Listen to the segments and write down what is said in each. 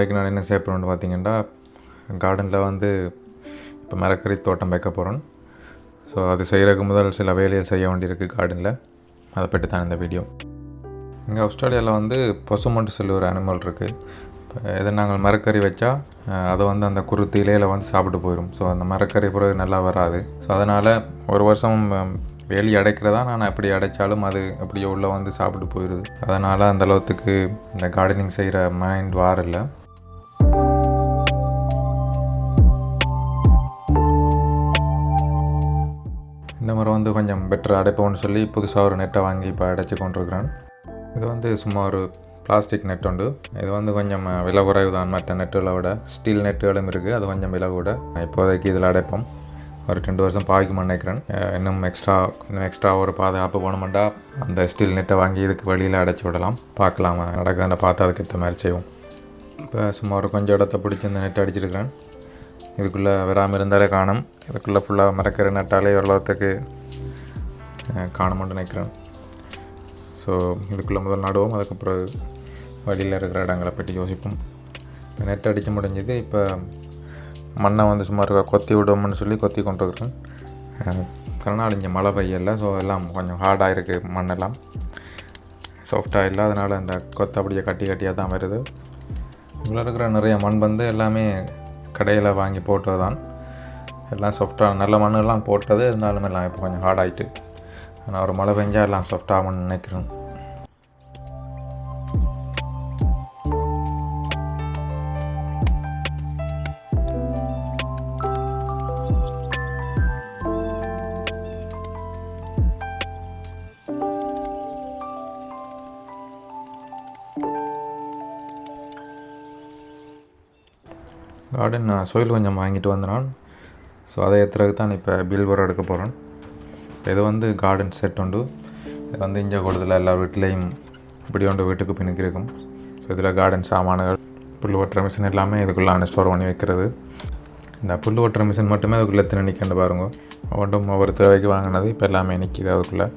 Like நான் என்ன செய்ய போகிறேன்னு பார்த்தீங்கன்னா கார்டனில் வந்து இப்போ மரக்கறி தோட்டம் வைக்க போகிறோம் ஸோ அது செய்கிறதுக்கு முதல் சில வேலையை செய்ய வேண்டியிருக்கு கார்டனில் அதை பற்றி தான் இந்த வீடியோ இங்கே ஆஸ்திரேலியாவில் வந்து பசுமண்டு சொல்லி ஒரு அனிமல் இருக்குது இப்போ எதை நாங்கள் மரக்கறி வச்சா அதை வந்து அந்த குருத்து இலையில் வந்து சாப்பிட்டு போயிடும் ஸோ அந்த மரக்கறி பிறகு நல்லா வராது. ஸோ அதனால் ஒரு வருஷம் வேலி அடைக்கிறதா? நான் எப்படி அடைச்சாலும் அது அப்படியே உள்ளே வந்து சாப்பிட்டு போயிடுது. அதனால் அந்த அளவுக்கு இந்த கார்டனிங் செய்கிற மைண்ட் வாரில்லை முறை வந்து கொஞ்சம் பெட்டர் அடைப்போம்னு சொல்லி புதுசாக ஒரு நெட்டை வாங்கி இப்போ அடைச்சி கொண்டிருக்கிறேன். இது வந்து சும்மா ஒரு பிளாஸ்டிக் நெட் உண்டு. இது வந்து கொஞ்சம் விலை குறைவு தான். மற்ற நெட்டுகளை விட ஸ்டீல் நெட்டுகளும் இருக்குது அது கொஞ்சம் விலை கூட. இப்போதைக்கு இதில் அடைப்போம். ஒரு ரெண்டு வருஷம் பாய்க்குமா நினைக்கிறேன். இன்னும் எக்ஸ்ட்ரா இன்னும் எக்ஸ்ட்ரா ஒரு பாதுகாப்பு போனோம்டா அந்த ஸ்டீல் நெட்டை வாங்கி இதுக்கு வெளியில் அடைச்சி விடலாம். பார்க்கலாம். நடக்கிறத பார்த்து அதுக்கு ஏற்ற மாதிரி செய்வோம். இப்போ சும்மா ஒரு கொஞ்சம் இடத்த பிடிச்சி இந்த நெட் அடிச்சிருக்கிறேன். இதுக்குள்ளே வராமல் இருந்தாலே காணும். இதுக்குள்ளே ஃபுல்லாக மறக்கிற நட்டாலே ஓரளவுக்கு காணும்னு நினைக்கிறேன். ஸோ இதுக்குள்ளே முதல் நடுவோம். அதுக்கப்புறம் வழியில் இருக்கிற இடங்களை பற்றி யோசிப்போம். இப்போ நெட் அடிக்க முடிஞ்சது. இப்போ மண்ணை வந்து சும்மா இருக்கா கொத்தி விடுவோம்னு சொல்லி கொத்தி கொண்டிருக்கிறேன். கரணால் இங்கே மழை பெய்யல. ஸோ எல்லாம் கொஞ்சம் ஹார்டாக இருக்குது மண்ணெல்லாம். சாஃப்டாக இல்லை. அதனால் அந்த கொத்த அப்படியே கட்டி கட்டியாக தான் வருது. இதில் இருக்கிற நிறைய மண் வந்து எல்லாமே கடையில் வாங்கி போட்டது தான் எல்லாம் சாஃப்டாக நல்ல மண்ணெல்லாம் போட்டது. இருந்தாலும் எல்லாம் இப்போ கொஞ்சம் ஹார்ட் ஆகிட்டு ஆனால் ஒரு மழை பெஞ்சால் எல்லாம் சாஃப்டாகும்னு நினைக்கிறேன். கார்டன் சோயில் கொஞ்சம் வாங்கிட்டு வந்தான் ஸோ அதை ஏற்றுறதுக்கு தான் இப்போ பில் வர எடுக்க போகிறேன் இது வந்து கார்டன் செட் உண்டு. இது வந்து இங்கே கூடுதல் எல்லா வீட்லேயும் இப்படி ஒன்று வீட்டுக்கு பின்னுக்கு இருக்கும். ஸோ இதில் கார்டன் சாமான்கள் புல் ஓட்டுற மிஷின் எல்லாமே இதுக்குள்ளே ஸ்டோர் பண்ணி வைக்கிறது. இந்த புல் ஓட்டுற மிஷின் மட்டுமே அதுக்குள்ளே எத்தனை நிற்கண்டு பாருங்க. ஒவ்வொன்றும் ஒவ்வொரு தேவைக்கு வாங்கினது இப்போ எல்லாமே நிற்கிது அதுக்குள்ளே.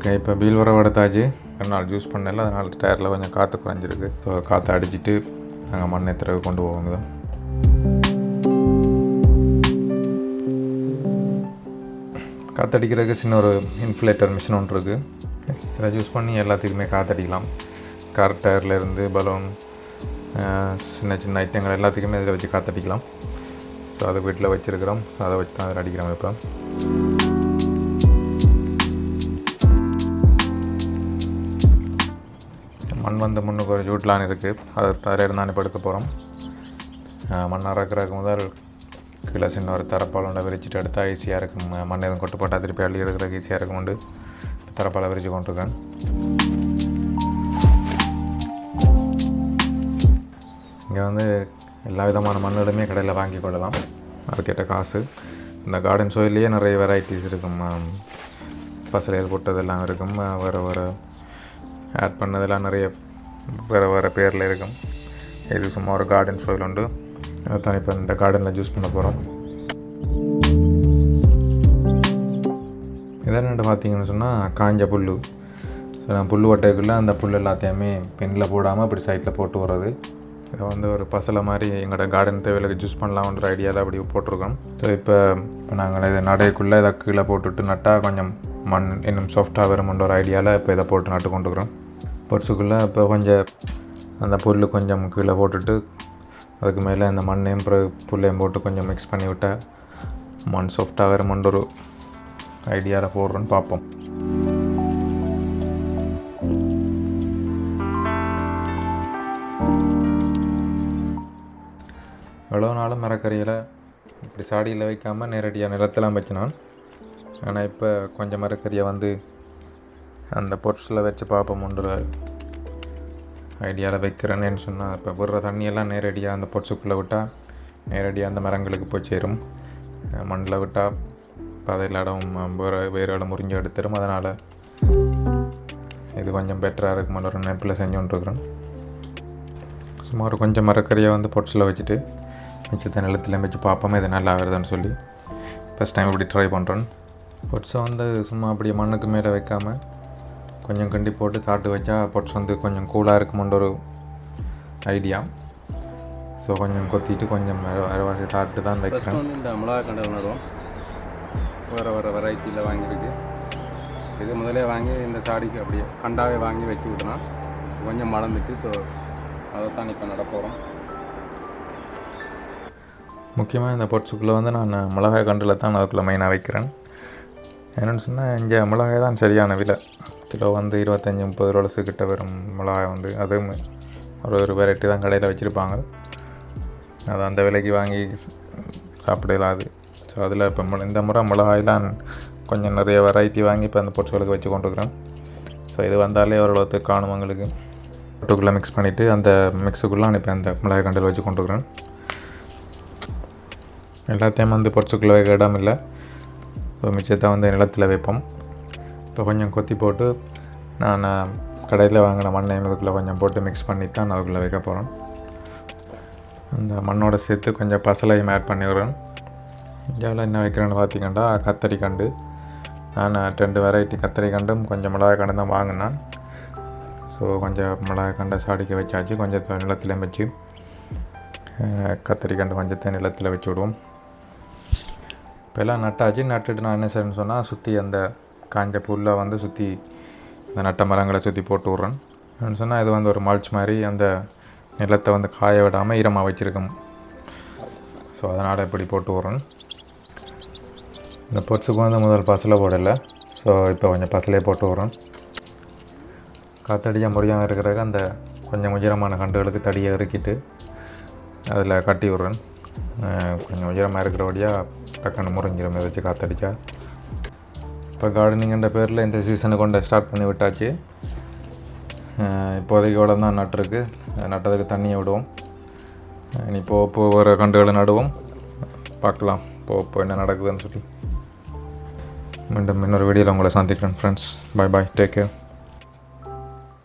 ஓகே இப்போ பீல் வர எடுத்தாச்சு ரெண்டு நாள் ஜூஸ் பண்ணல அதனால் டயரில் கொஞ்சம் காற்று குறைஞ்சிருக்கு. ஸோ காற்றை அடிச்சிட்டு நாங்கள் மண் திறவு கொண்டு போவோங்க தான் காற்றடிக்கிறதுக்கு சின்ன ஒரு இன்ஃப்ளேட்டர் மிஷின் ஒன்று இருக்குது இதை யூஸ் பண்ணி எல்லாத்துக்குமே காற்றடிக்கலாம் கார் டயர்லேருந்து பலூன் சின்ன சின்ன ஐட்டங்கள் எல்லாத்துக்குமே இதில் வச்சு காற்றடிக்கலாம் ஸோ அதை வீட்டில் வச்சுருக்கிறோம். அதை வச்சு தான் அதில் அடிக்கிறோம் இப்போ. மண் வந்து முன்னுக்கு ஒரு ஜூட்லான் இருக்குது அதை தரையில் தான் இப்போ எடுக்க போகிறோம் மண் அறக்கிறதுக்கு முதல் கீழே சின்ன ஒரு தரப்பால் விரிச்சிட்டு எடுத்தால் ஈஸியாக இருக்கும். ம- மண் எதுவும் கொட்டு போட்டால் திருப்பி அள்ளி எடுக்கிறதுக்கு ஈஸியாக இருக்கும் உண்டு. தரப்பால் விரிச்சு கொண்டிருக்கேன். இங்கே வந்து எல்லா விதமான மண்ணுகளுமே கடையில் வாங்கி கொள்ளலாம். அதுக்கேற்ற காசு. இந்த கார்டன் சோயிலேயே நிறைய வெரைட்டிஸ் இருக்கும். பசலையில் போட்டதெல்லாம் இருக்கும். வேறு வேறு ஆட் பண்ணதெல்லாம் நிறைய வேறு வேறு பேரில் இருக்கும். இது சும்மா ஒரு கார்டன் சோயில் உண்டு. அதான் இப்போ இந்த கார்டனில் ஜூஸ் பண்ண போகிறோம் இதென்னு பார்த்தீங்கன்னு சொன்னால் காஞ்ச புல் ஸோ நான் புல் ஒட்டைக்குள்ளே அந்த புல் எல்லாத்தையுமே பெண்ணில் போடாமல் இப்படி சைட்டில் போட்டு வர்றது. இதை வந்து ஒரு பசலை மாதிரி எங்களோட கார்டன் தேவையில்லை ஜூஸ் பண்ணலாம்ன்ற ஐடியாவில் அப்படி போட்டிருக்கோம். ஸோ இப்போ இப்போ நாங்கள் இதை நடைக்குள்ளே இதை கீழே போட்டுட்டு நட்டால் கொஞ்சம் மண் இன்னும் சாஃப்டாக வரும்ன்ற ஒரு ஐடியாவில் இப்போ இதை போட்டு நட்டு கொண்டுக்கிறோம் பொரிச்சுக்குள்ளே இப்போ கொஞ்சம் அந்த புல் கொஞ்சம் கீழே போட்டுட்டு அதுக்கு மேலே அந்த மண்ணையும் புல்லையும் போட்டு கொஞ்சம் மிக்ஸ் பண்ணி விட்டால் மண் சாஃப்டாக வரும்ன்ற ஒரு ஐடியாவில் போடுறோன்னு பார்ப்போம். எவ்வளோ நாளும் மரக்கறியில் இப்படி சாடியில் வைக்காமல் நேரடியாக நிலத்தெல்லாம் வச்சினான். ஆனால் இப்போ கொஞ்சம் மரக்கறியை வந்து அந்த பொருட்ஸில் வச்சு பார்ப்போம்ன்ற ஐடியாவில் வைக்கிறேன்னு சொன்னால் இப்போ விடுற தண்ணியெல்லாம் நேரடியாக அந்த பொட்ஸுக்குள்ளே விட்டால் நேரடியாக அந்த மரங்களுக்கு போய் சேரும். மண்ணில் விட்டால் பாதையில் இடம் வேறு வேறு இடம் முறிஞ்சு எடுத்துரும். அதனால் இது கொஞ்சம் பெட்டராக இருக்குமான ஒரு நினைப்பில் செஞ்சு கொண்டிருக்கிறேன் ஒரு கொஞ்சம் மரக்கறியை வந்து பொட்ஸில் வச்சுட்டு மிச்சத்தை நிலத்தில் வச்சு பார்ப்போம். இது நல்லா ஆகுதுன்னு சொல்லி. ஃபஸ்ட் டைம் இப்படி ட்ரை பண்ணுறேன் பொட்ஸை வந்து சும்மா அப்படியே மண்ணுக்கு மேலே வைக்காமல் கொஞ்சம் கிண்டி போட்டு தாட்டு வச்சா பொட்ஸ் வந்து கொஞ்சம் கூலாக இருக்குமென்ற ஒரு ஐடியா ஸோ கொஞ்சம் கொத்திட்டு கொஞ்சம் அரை அரைவாசி தாட்டு தான் வைக்கிறேன். இந்த மிளகா கண்டல் நடுவோம் வேறு வேறு வெரைட்டியில் வாங்கியிருக்கு. இது முதலே வாங்கி இந்த சாடிக்கு அப்படியே கண்டாவே வாங்கி வச்சு விட்டோம் கொஞ்சம் மலர்ந்துட்டு ஸோ அதை தான் இப்போ நட போகிறோம் முக்கியமாக இந்த பொட்ஸுக்குள்ளே வந்து நான் மிளகாய் கண்டில் தான் அதுக்குள்ளே மெயினாக வைக்கிறேன். என்னென்னு சொன்னால் இங்கே மிளகாய் தான் சரியான விலை. கிலோ வந்து இருபத்தஞ்சி முப்பது ரூபா கிட்ட வரும் மிளகாய் வந்து. அதுவும் ஒரு ஒரு வெரைட்டி தான் கடையில் வச்சுருப்பாங்க. அது அந்த விலைக்கு வாங்கி சாப்பிடலாம் அது. ஸோ அதில் இப்போ இந்த முறை மிளகாயெலாம் கொஞ்சம் நிறைய வெரைட்டி வாங்கி இப்போ அந்த பொருட்களுக்கு வச்சு கொண்டுருக்குறேன் ஸோ இது வந்தாலே ஓரளவுக்கு காணும் எங்களுக்கு. பொட்டுக்குள்ளே மிக்ஸ் பண்ணிவிட்டு அந்த மிக்ஸுக்குள்ளே இப்போ அந்த மிளகாய் கண்டில் வச்சு கொண்டுருக்குறேன். எல்லாத்தையும் வந்து பொரிச்சுக்குள்ளே வைக்க இடம் இல்லை மிச்சத்தை வந்து நிலத்தில் வைப்போம். இப்போ கொஞ்சம் கொத்தி போட்டு நான் கடையில் வாங்கின மண்ணையும் அதுக்குள்ளே கொஞ்சம் போட்டு மிக்ஸ் பண்ணி தான் நான் அதுக்குள்ளே வைக்க போகிறேன் அந்த மண்ணோட சேர்த்து கொஞ்சம் பசலையும் ஆட் பண்ணிடுறேன். இந்தியாவில் என்ன வைக்கிறேன்னு பார்த்தீங்கன்னா கத்தரி கண்டு. நான் ரெண்டு வெரைட்டி கத்தரி கண்டும் கொஞ்சம் மிளகாய் கண்டு தான் வாங்கினேன். ஸோ கொஞ்சம் மிளகாய் கண்டை சாடிக்க வச்சாச்சு. கொஞ்சம் நிலத்தில் வச்சு அஹ், கண்டு கொஞ்சத்தை நிலத்தில் வச்சு விடுவோம். இப்போ எல்லாம் நட்டாச்சு. நட்டுட்டு நான் என்ன செய்யணும்னு சொன்னால் சுற்றி அந்த காஞ்ச புல்லை வந்து சுற்றி இந்த நட்ட மரங்களை சுற்றி போட்டு விட்றேன். அப்படின்னு சொன்னால் இது வந்து ஒரு மல்ச் மாதிரி அந்த நிலத்தை வந்து காய விடாமல் ஈரமாக வச்சுருக்கோம். ஸோ அதனால் இப்படி போட்டு விட்றேன். இந்த பொட்ஸுக்கு வந்து முதல் பசலை போடலை. ஸோ இப்போ கொஞ்சம் பசலையே போட்டு விட்றேன். காத்தடியாக முறையாக இருக்கிறதுக்கு அந்த கொஞ்சம் உயரமான கண்டுகளுக்கு தடியை இறுக்கிட்டு அதில் கட்டி விட்றேன். கொஞ்சம் உயரமாக இருக்கிறபடியாக டக்குன்னு முறிஞ்சிரும் இதை வச்சு காத்தடிச்சா. இப்போ கார்டனிங்கிற பேரில் இந்த சீசனை கொண்டு ஸ்டார்ட் பண்ணி விட்டாச்சு. இப்போதைக்கு இவ்வளோ தான் நட்டுருக்கு நட்டதுக்கு தண்ணியை விடுவோம். இனி போக போக வர கண்டுகளை நடுவோம். பார்க்கலாம். போக போக என்ன நடக்குதுன்னு சொல்லி. மீண்டும் இன்னொரு வீடியோவில் உங்களை சந்திக்கிறேன் friends bye bye take care